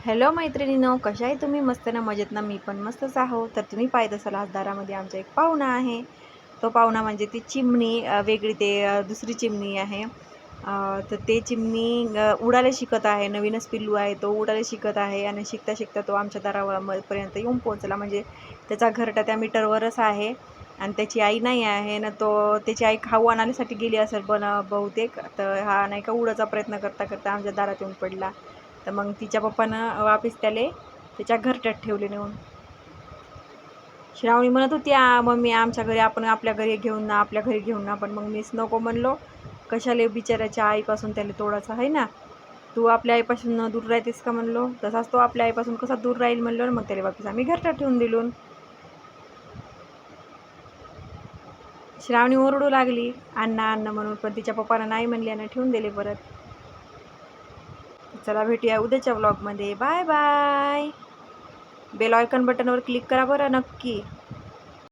Hello मैत्रिणीनो कशा आहे तुम्ही? मस्त ना मजेत ना? मी पण मस्तच आहो. तर तुम्ही पाहत असाल आज दारामध्ये आमचा एक पाहुणा आहे. तो पाहुणा म्हणजे ती चिमणी वेगळी ते दुसरी चिमणी आहे. तर ते चिमणी उडायला शिकत आहे. नवीनच पिल्लू आहे तो उडायला शिकत आहे आणि शिकता शिकता तो आमच्या दारापर्यंत येऊन पोहोचला. म्हणजे त्याचा घरटा त्या मीटरवरच आहे आणि त्याची आई नाही आहे. ना तो त्याची आई खाऊ आणण्यासाठी गेली असेल पण बहुतेक. तर हा नाही का उडायचा प्रयत्न करता करता आमच्या दारात येऊन पडला. तर मग तिच्या पप्पानं वापिस त्याले त्याच्या घरट्यात ठेवले नेऊन. श्रावणी म्हणत होती "आ, मम्मी आमच्या घरी आपण आपल्या घरी घेऊन ना आपल्या घरी घेऊन ना. पण मग मीच नको म्हणलो कशाला बिचाऱ्याच्या आईपासून त्याला तोडायचं आहे ना? तू आपल्या आईपासून दूर राहतेस का? म्हणलो. तसाच तो आपल्या आईपासून कसा दूर राहील? म्हणलो. ना मग त्याला वापिस आम्ही घरट्यात ठेवून दिलून. श्रावणी ओरडू लागली. अण्णा अण्णा म्हणून पण तिच्या पप्पानं नाही म्हणली आणि ठेवून दिले परत. चला भेटूया उद्याच्या व्लॉगमध्ये बाय बाय बेल आयकॉन बटनवर क्लिक करा बरं नक्की.